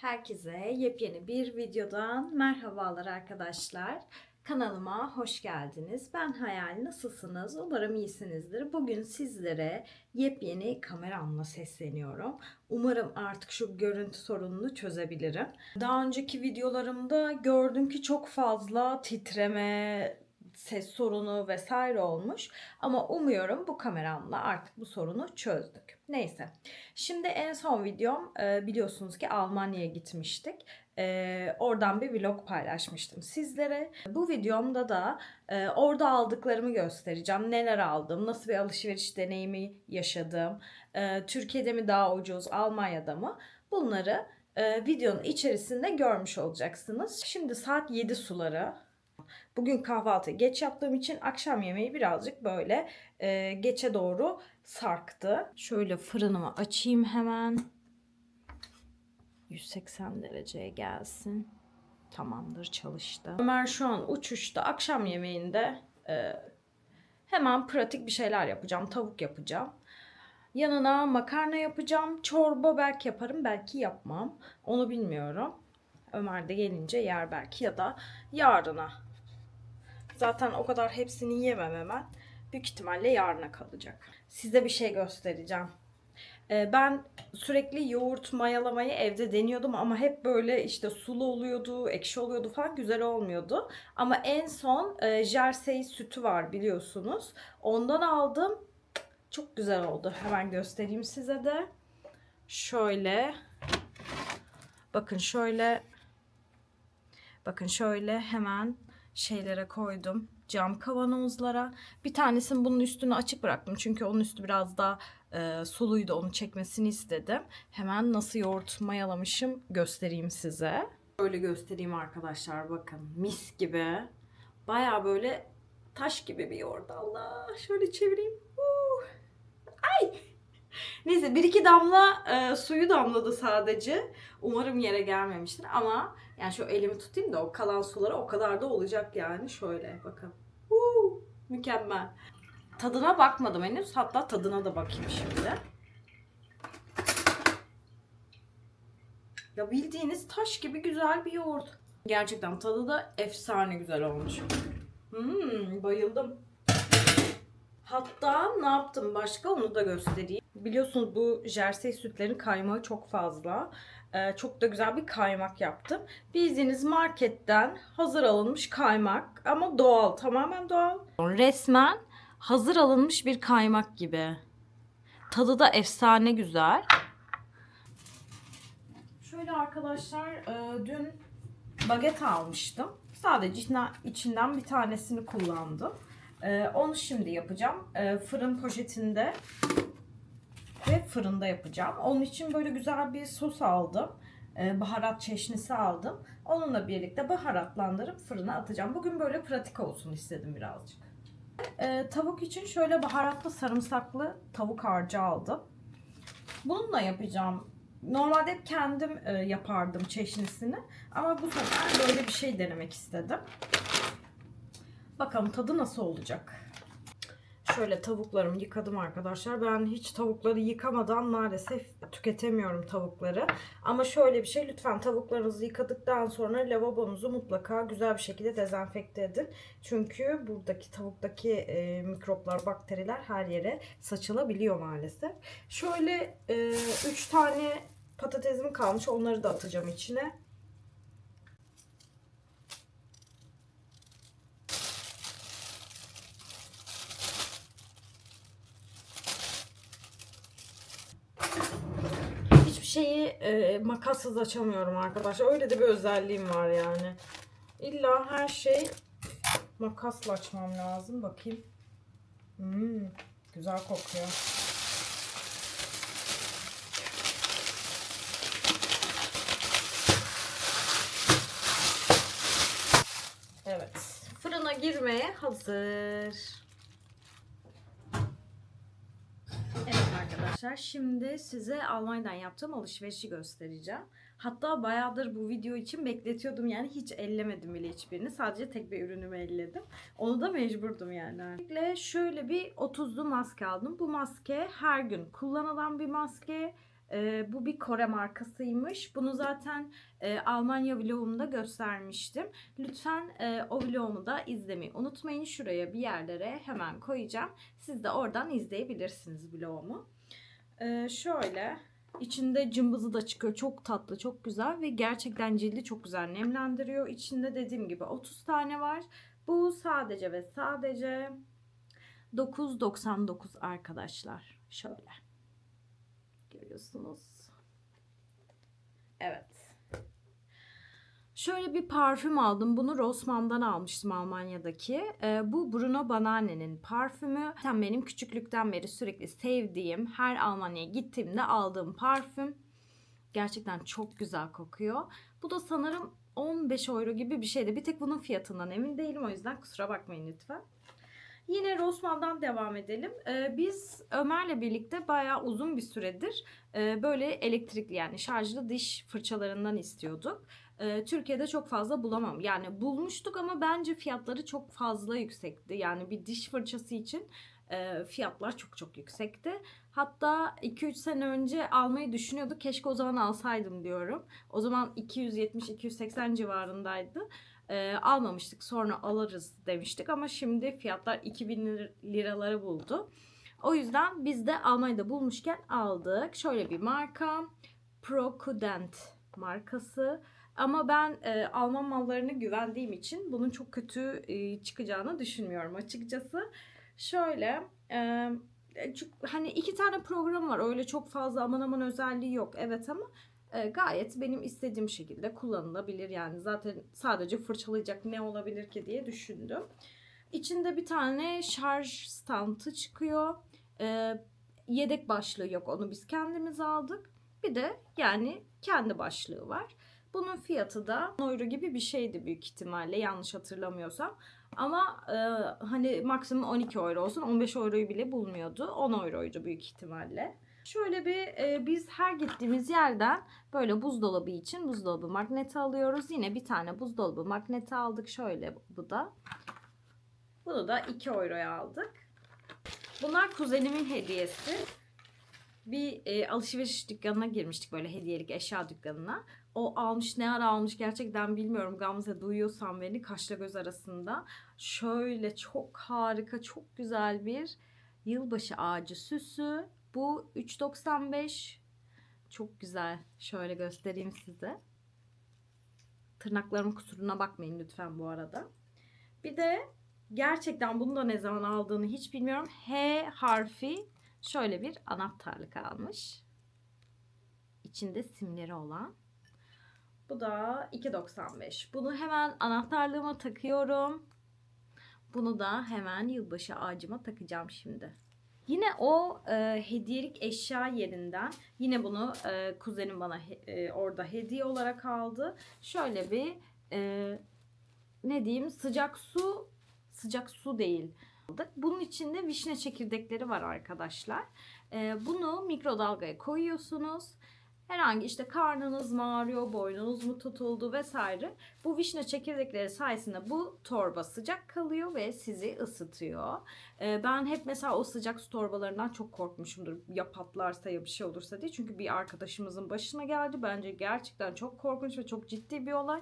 Herkese yepyeni bir videodan merhabalar arkadaşlar. Kanalıma hoş geldiniz. Ben Hayal. Nasılsınız? Umarım iyisinizdir. Bugün sizlere yepyeni kameramla sesleniyorum. Umarım artık şu görüntü sorununu çözebilirim. Daha önceki videolarımda gördüm ki çok fazla titreme, ses sorunu vesaire olmuş. Ama umuyorum bu kameramla artık bu sorunu çözdük. Neyse. Şimdi en son videom e, biliyorsunuz ki Almanya'ya gitmiştik. E, oradan bir vlog paylaşmıştım sizlere. Bu videomda da e, orada aldıklarımı göstereceğim. Neler aldım, nasıl bir alışveriş deneyimi yaşadım, Türkiye'de mi daha ucuz, Almanya'da mı? Bunları videonun içerisinde görmüş olacaksınız. Şimdi saat 7 suları. Bugün kahvaltı geç yaptığım için akşam yemeği birazcık böyle e, geçe doğru sarktı. Şöyle fırınımı açayım hemen. 180 dereceye gelsin. Tamamdır çalıştı. Ömer şu an uçuşta. Akşam yemeğinde e, hemen pratik bir şeyler yapacağım. Tavuk yapacağım. Yanına makarna yapacağım. Çorba belki yaparım, belki yapmam. Onu bilmiyorum. Ömer de gelince yer belki ya da yarına. Zaten o kadar hepsini yemem hemen. Büyük ihtimalle yarına kalacak. Size bir şey göstereceğim. Ee, Ben sürekli yoğurt mayalamayı evde deniyordum ama hep böyle işte sulu oluyordu, ekşi oluyordu falan güzel olmuyordu. Ama en son e, jersey sütü var biliyorsunuz. Ondan aldım. Çok güzel oldu. Hemen göstereyim size de. Şöyle. Bakın şöyle. Bakın şöyle hemen şeylere koydum. Cam kavanozlara. Bir tanesini bunun üstünü açık bıraktım. Çünkü onun üstü biraz daha e, suluydu. Onu çekmesini istedim. Hemen nasıl yoğurt mayalamışım göstereyim size. Böyle göstereyim arkadaşlar bakın. Mis gibi. Baya böyle taş gibi bir yoğurt. Allah şöyle çevireyim. Uh. Ay. Neyse bir iki damla e, suyu damladı sadece. Umarım yere gelmemiştir ama yani şu elimi tutayım da o kalan suları o kadar da olacak yani. Şöyle bakın. Huu, mükemmel. Tadına bakmadım henüz. Hatta tadına da bakayım şimdi. Ya bildiğiniz taş gibi güzel bir yoğurt. Gerçekten tadı da efsane güzel olmuş. Hmm, bayıldım. Hatta ne yaptım başka onu da göstereyim. Biliyorsunuz bu jersey sütlerin kaymağı çok fazla. Ee, çok da güzel bir kaymak yaptım. Bildiğiniz marketten hazır alınmış kaymak ama doğal, tamamen doğal. Resmen hazır alınmış bir kaymak gibi. Tadı da efsane güzel. Şöyle arkadaşlar e, dün baget almıştım. Sadece içinden, bir tanesini kullandım. E, onu şimdi yapacağım. E, fırın poşetinde ve fırında yapacağım. Onun için böyle güzel bir sos aldım. E, baharat çeşnisi aldım. Onunla birlikte baharatlandırıp fırına atacağım. Bugün böyle pratik olsun istedim birazcık. E, tavuk için şöyle baharatlı sarımsaklı tavuk harcı aldım. Bununla yapacağım. Normalde hep kendim e, yapardım çeşnisini. Ama bu sefer böyle bir şey denemek istedim. Bakalım tadı nasıl olacak. Şöyle tavuklarımı yıkadım arkadaşlar. Ben hiç tavukları yıkamadan maalesef tüketemiyorum tavukları. Ama şöyle bir şey lütfen tavuklarınızı yıkadıktan sonra lavabonuzu mutlaka güzel bir şekilde dezenfekte edin. Çünkü buradaki tavuktaki e, mikroplar, bakteriler her yere saçılabiliyor maalesef. Şöyle 3 tane patatesim kalmış. Onları da atacağım içine. Hiçbir şeyi e, makassız açamıyorum arkadaşlar. Öyle de bir özelliğim var yani. İlla her şey makasla açmam lazım. Bakayım. Hmm, güzel kokuyor. Evet. Fırına girmeye hazır. Arkadaşlar şimdi size Almanya'dan yaptığım alışverişi göstereceğim. Hatta bayağıdır bu video için bekletiyordum yani hiç ellemedim bile hiçbirini. Sadece tek bir ürünümü elledim. Onu da mecburdum yani. Öncelikle şöyle bir 30'lu maske aldım. Bu maske her gün kullanılan bir maske. Ee, bu bir Kore markasıymış. Bunu zaten e, Almanya vlogumda göstermiştim. Lütfen e, o vlogumu da izlemeyi unutmayın. Şuraya bir yerlere hemen koyacağım. Siz de oradan izleyebilirsiniz vlogumu. Ee, şöyle içinde cımbızı da çıkıyor. Çok tatlı, çok güzel ve gerçekten cildi çok güzel nemlendiriyor. İçinde dediğim gibi 30 tane var. Bu sadece ve sadece 9.99 arkadaşlar. Şöyle. Görüyorsunuz. Evet. Şöyle bir parfüm aldım. Bunu Rossmann'dan almıştım Almanya'daki. Ee, bu Bruno Banane'nin parfümü. Zaten benim küçüklükten beri sürekli sevdiğim, her Almanya'ya gittiğimde aldığım parfüm. Gerçekten çok güzel kokuyor. Bu da sanırım 15 euro gibi bir şeydi. Bir tek bunun fiyatından emin değilim. O yüzden kusura bakmayın lütfen. Yine Rossmann'dan devam edelim. Ee, biz Ömer'le birlikte bayağı uzun bir süredir e, böyle elektrikli yani şarjlı diş fırçalarından istiyorduk. Ee, Türkiye'de çok fazla bulamam. Yani bulmuştuk ama bence fiyatları çok fazla yüksekti. Yani bir diş fırçası için e, fiyatlar çok çok yüksekti. Hatta 2-3 sene önce almayı düşünüyorduk. Keşke o zaman alsaydım diyorum. O zaman 270-280 civarındaydı. E, almamıştık sonra alırız demiştik ama şimdi fiyatlar 2000 lir- liraları buldu. O yüzden biz de Almanya'da bulmuşken aldık. Şöyle bir marka Procudent markası. Ama ben e, Alman mallarına güvendiğim için bunun çok kötü e, çıkacağını düşünmüyorum açıkçası. Şöyle e, çok- hani iki tane program var öyle çok fazla aman aman özelliği yok evet ama gayet benim istediğim şekilde kullanılabilir yani zaten sadece fırçalayacak ne olabilir ki diye düşündüm. İçinde bir tane şarj standı çıkıyor. Yedek başlığı yok onu biz kendimiz aldık. Bir de yani kendi başlığı var. Bunun fiyatı da 10 euro gibi bir şeydi büyük ihtimalle yanlış hatırlamıyorsam. Ama e, hani maksimum 12 euro olsun 15 euroyu bile bulmuyordu. 10 euroydu büyük ihtimalle. Şöyle bir e, biz her gittiğimiz yerden böyle buzdolabı için buzdolabı magneti alıyoruz. Yine bir tane buzdolabı magneti aldık. Şöyle bu da. Bunu da 2 euroya aldık. Bunlar kuzenimin hediyesi. Bir e, alışveriş dükkanına girmiştik böyle hediyelik eşya dükkanına. O almış ne ara almış gerçekten bilmiyorum Gamze duyuyorsan beni kaşla göz arasında. Şöyle çok harika çok güzel bir yılbaşı ağacı süsü. Bu 3.95 çok güzel. Şöyle göstereyim size. Tırnaklarımın kusuruna bakmayın lütfen bu arada. Bir de gerçekten bunu da ne zaman aldığını hiç bilmiyorum. H harfi şöyle bir anahtarlık almış. İçinde simleri olan. Bu da 2.95. Bunu hemen anahtarlığıma takıyorum. Bunu da hemen yılbaşı ağacıma takacağım şimdi. Yine o e, hediyelik eşya yerinden yine bunu e, kuzenim bana he- e, orada hediye olarak aldı. Şöyle bir e, ne diyeyim sıcak su sıcak su değil. Bunun içinde vişne çekirdekleri var arkadaşlar. E, bunu mikrodalgaya koyuyorsunuz. Herhangi işte karnınız mı ağrıyor, boynunuz mu tutuldu vesaire. Bu vişne çekirdekleri sayesinde bu torba sıcak kalıyor ve sizi ısıtıyor. Ee, ben hep mesela o sıcak su torbalarından çok korkmuşumdur. Ya patlarsa ya bir şey olursa diye. Çünkü bir arkadaşımızın başına geldi. Bence gerçekten çok korkunç ve çok ciddi bir olay.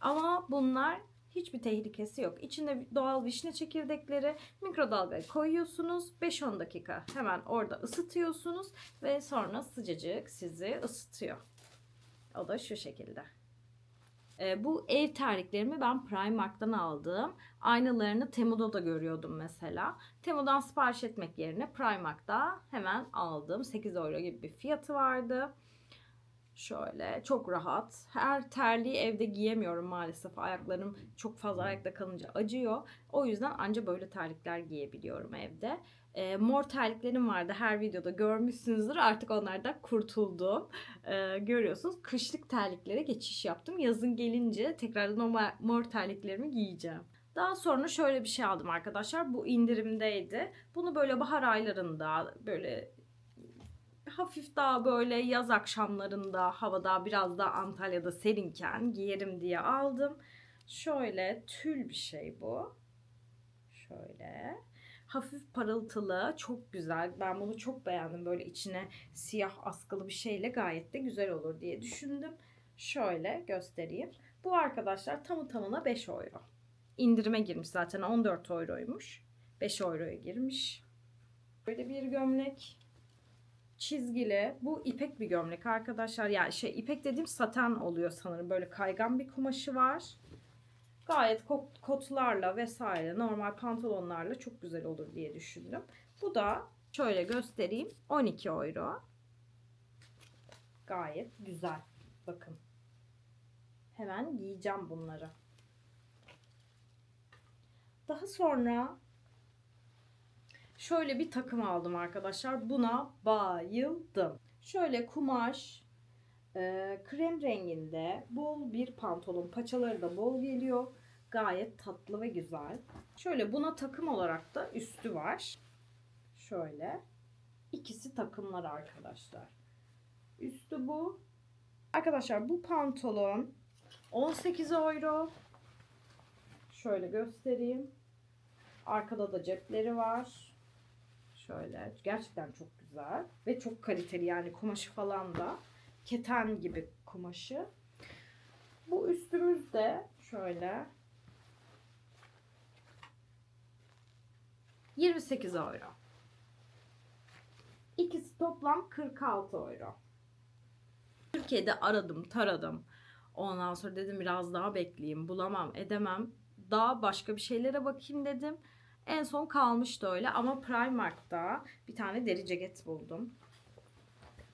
Ama bunlar hiçbir tehlikesi yok. İçinde doğal vişne çekirdekleri mikrodalgaya koyuyorsunuz. 5-10 dakika hemen orada ısıtıyorsunuz ve sonra sıcacık sizi ısıtıyor. O da şu şekilde. Ee, bu ev terliklerimi ben Primark'tan aldım. Aynalarını Temu'da da görüyordum mesela. Temu'dan sipariş etmek yerine Primark'ta hemen aldım. 8 euro gibi bir fiyatı vardı. Şöyle çok rahat. Her terliği evde giyemiyorum maalesef. Ayaklarım çok fazla ayakta kalınca acıyor. O yüzden anca böyle terlikler giyebiliyorum evde. Ee, mor terliklerim vardı. Her videoda görmüşsünüzdür. Artık onlardan kurtuldum. Ee, görüyorsunuz. Kışlık terliklere geçiş yaptım. Yazın gelince tekrardan o mor terliklerimi giyeceğim. Daha sonra şöyle bir şey aldım arkadaşlar. Bu indirimdeydi. Bunu böyle bahar aylarında böyle hafif daha böyle yaz akşamlarında havada biraz daha Antalya'da serinken giyerim diye aldım. Şöyle tül bir şey bu. Şöyle. Hafif parıltılı, çok güzel. Ben bunu çok beğendim. Böyle içine siyah askılı bir şeyle gayet de güzel olur diye düşündüm. Şöyle göstereyim. Bu arkadaşlar tamı tamına 5 euro. İndirime girmiş zaten 14 euroymuş. 5 euroya girmiş. Böyle bir gömlek. Çizgili. Bu ipek bir gömlek arkadaşlar. Yani şey ipek dediğim saten oluyor sanırım. Böyle kaygan bir kumaşı var. Gayet kot- kotlarla vesaire normal pantolonlarla çok güzel olur diye düşündüm. Bu da şöyle göstereyim 12 euro. Gayet güzel. Bakın. Hemen giyeceğim bunları. Daha sonra şöyle bir takım aldım arkadaşlar. Buna bayıldım. Şöyle kumaş e, krem renginde bol bir pantolon. Paçaları da bol geliyor. Gayet tatlı ve güzel. Şöyle buna takım olarak da üstü var. Şöyle. İkisi takımlar arkadaşlar. Üstü bu. Arkadaşlar bu pantolon 18 euro. Şöyle göstereyim. Arkada da cepleri var. Şöyle. Gerçekten çok güzel. Ve çok kaliteli yani kumaşı falan da. Keten gibi kumaşı. Bu üstümüz de şöyle. 28 euro. İkisi toplam 46 euro. Türkiye'de aradım, taradım. Ondan sonra dedim biraz daha bekleyeyim. Bulamam, edemem. Daha başka bir şeylere bakayım dedim. En son kalmıştı öyle ama Primark'ta bir tane deri ceket buldum.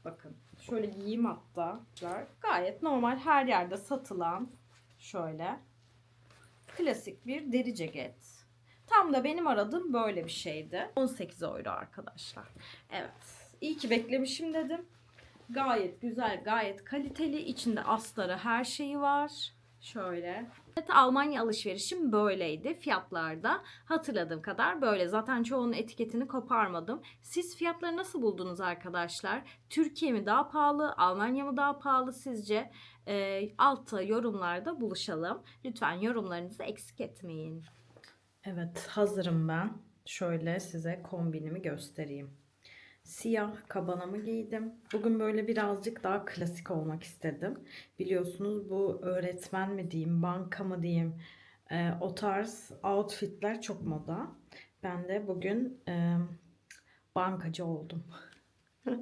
Bakın şöyle giyeyim hatta. Gayet normal her yerde satılan şöyle klasik bir deri ceket. Tam da benim aradığım böyle bir şeydi. 18 euro arkadaşlar. Evet. İyi ki beklemişim dedim. Gayet güzel, gayet kaliteli. İçinde astarı her şeyi var. Şöyle. Evet, Almanya alışverişim böyleydi. Fiyatlarda hatırladığım kadar böyle. Zaten çoğunun etiketini koparmadım. Siz fiyatları nasıl buldunuz arkadaşlar? Türkiye mi daha pahalı, Almanya mı daha pahalı sizce? Ee, altta yorumlarda buluşalım. Lütfen yorumlarınızı eksik etmeyin. Evet, hazırım ben. Şöyle size kombinimi göstereyim. Siyah kabanamı giydim. Bugün böyle birazcık daha klasik olmak istedim. Biliyorsunuz bu öğretmen mi diyeyim, banka mı diyeyim, e, o tarz outfitler çok moda. Ben de bugün e, bankacı oldum.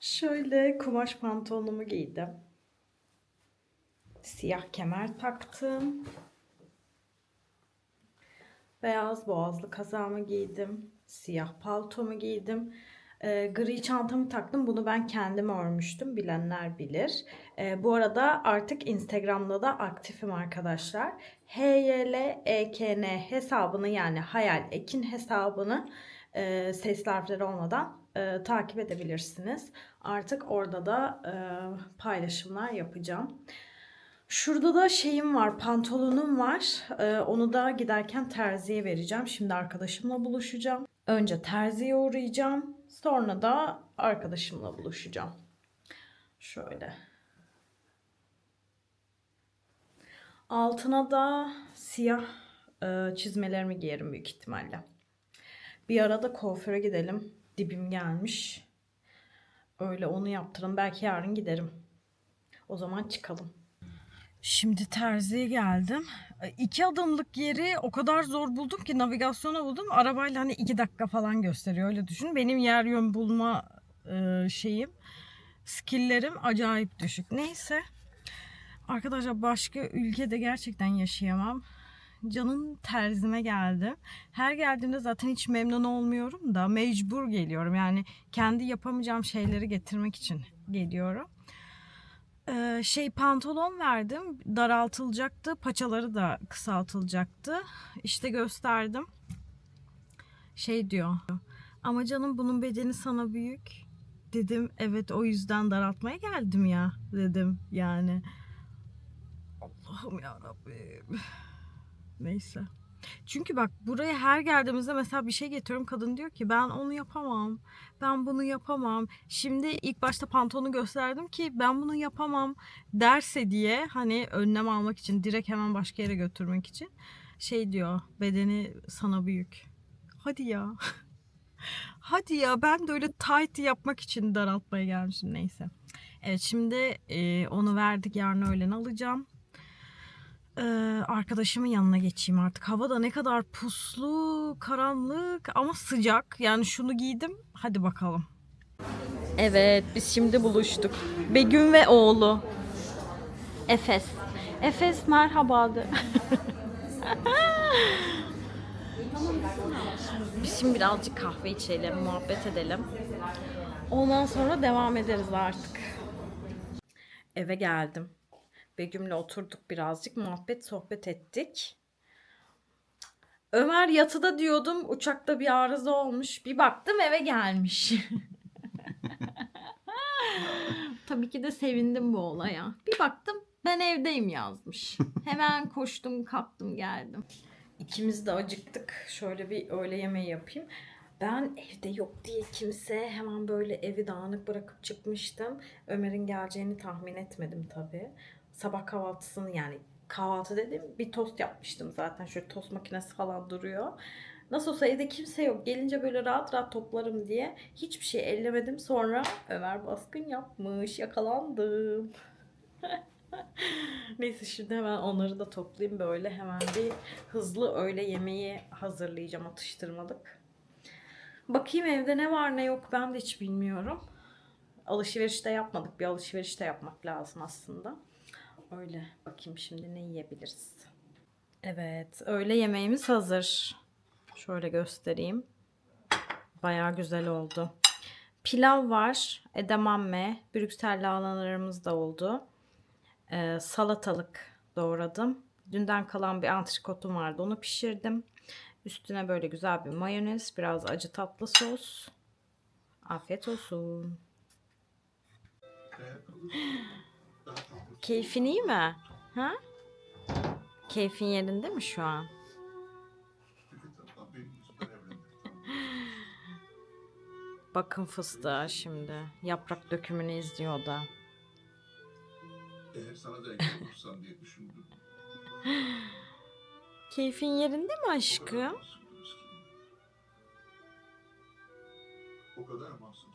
Şöyle kumaş pantolonumu giydim. Siyah kemer taktım. Beyaz boğazlı kazağımı giydim. Siyah paltomu giydim. E, gri çantamı taktım. Bunu ben kendim örmüştüm. Bilenler bilir. E, bu arada artık Instagram'da da aktifim arkadaşlar. HYLEKN hesabını yani Hayal Ekin hesabını e, sesli harfleri olmadan e, takip edebilirsiniz. Artık orada da e, paylaşımlar yapacağım. Şurada da şeyim var, pantolonum var. Ee, onu da giderken terziye vereceğim. Şimdi arkadaşımla buluşacağım. Önce terziye uğrayacağım. Sonra da arkadaşımla buluşacağım. Şöyle. Altına da siyah e, çizmelerimi giyerim büyük ihtimalle. Bir arada kuaföre gidelim. Dibim gelmiş. Öyle onu yaptırın. Belki yarın giderim. O zaman çıkalım. Şimdi terziye geldim. İki adımlık yeri o kadar zor buldum ki navigasyona buldum. Arabayla hani iki dakika falan gösteriyor öyle düşün. Benim yer yön bulma e, şeyim, skilllerim acayip düşük. Neyse. Arkadaşlar başka ülkede gerçekten yaşayamam. Canım terzime geldi. Her geldiğimde zaten hiç memnun olmuyorum da mecbur geliyorum. Yani kendi yapamayacağım şeyleri getirmek için geliyorum Ee, şey pantolon verdim. Daraltılacaktı. Paçaları da kısaltılacaktı. İşte gösterdim. Şey diyor. Ama canım bunun bedeni sana büyük. Dedim evet o yüzden daraltmaya geldim ya dedim yani. Allah'ım ya Rabbim. Neyse. Çünkü bak buraya her geldiğimizde mesela bir şey getiriyorum. Kadın diyor ki ben onu yapamam. Ben bunu yapamam. Şimdi ilk başta pantolonu gösterdim ki ben bunu yapamam derse diye hani önlem almak için direkt hemen başka yere götürmek için şey diyor bedeni sana büyük. Hadi ya. Hadi ya ben de öyle tight yapmak için daraltmaya gelmişim neyse. Evet şimdi e, onu verdik yarın öğlen alacağım. Ee, arkadaşımın yanına geçeyim artık. Hava da ne kadar puslu, karanlık ama sıcak. Yani şunu giydim. Hadi bakalım. Evet, biz şimdi buluştuk. Begüm ve oğlu. Efes. Efes merhaba de. biz şimdi birazcık kahve içelim, muhabbet edelim. Ondan sonra devam ederiz artık. Eve geldim. Begüm'le oturduk birazcık muhabbet sohbet ettik. Ömer yatıda diyordum uçakta bir arıza olmuş. Bir baktım eve gelmiş. Tabii ki de sevindim bu olaya. Bir baktım ben evdeyim yazmış. Hemen koştum kalktım geldim. İkimiz de acıktık. Şöyle bir öğle yemeği yapayım. Ben evde yok diye kimse hemen böyle evi dağınık bırakıp çıkmıştım. Ömer'in geleceğini tahmin etmedim tabii. Sabah kahvaltısını yani kahvaltı dedim bir tost yapmıştım zaten. Şöyle tost makinesi falan duruyor. Nasıl olsa evde kimse yok. Gelince böyle rahat rahat toplarım diye hiçbir şey ellemedim. Sonra Ömer baskın yapmış. Yakalandım. Neyse şimdi hemen onları da toplayayım böyle hemen bir hızlı öğle yemeği hazırlayacağım atıştırmalık. Bakayım evde ne var ne yok ben de hiç bilmiyorum. Alışveriş de yapmadık. Bir alışveriş de yapmak lazım aslında. Öyle. Bakayım şimdi ne yiyebiliriz. Evet, öğle yemeğimiz hazır. Şöyle göstereyim. Bayağı güzel oldu. Pilav var, edamame, Brüksel lahanalarımız da oldu. Ee, salatalık doğradım. Dünden kalan bir antrikotum vardı, onu pişirdim. Üstüne böyle güzel bir mayonez, biraz acı tatlı sos. Afiyet olsun. Keyfin iyi mi? Ha? Keyfin yerinde mi şu an? Bakın fıstığa şimdi. Yaprak dökümünü izliyor da. Eğer sana da engel olursam diye düşündüm. Keyfin yerinde mi aşkım? O kadar masumsunuz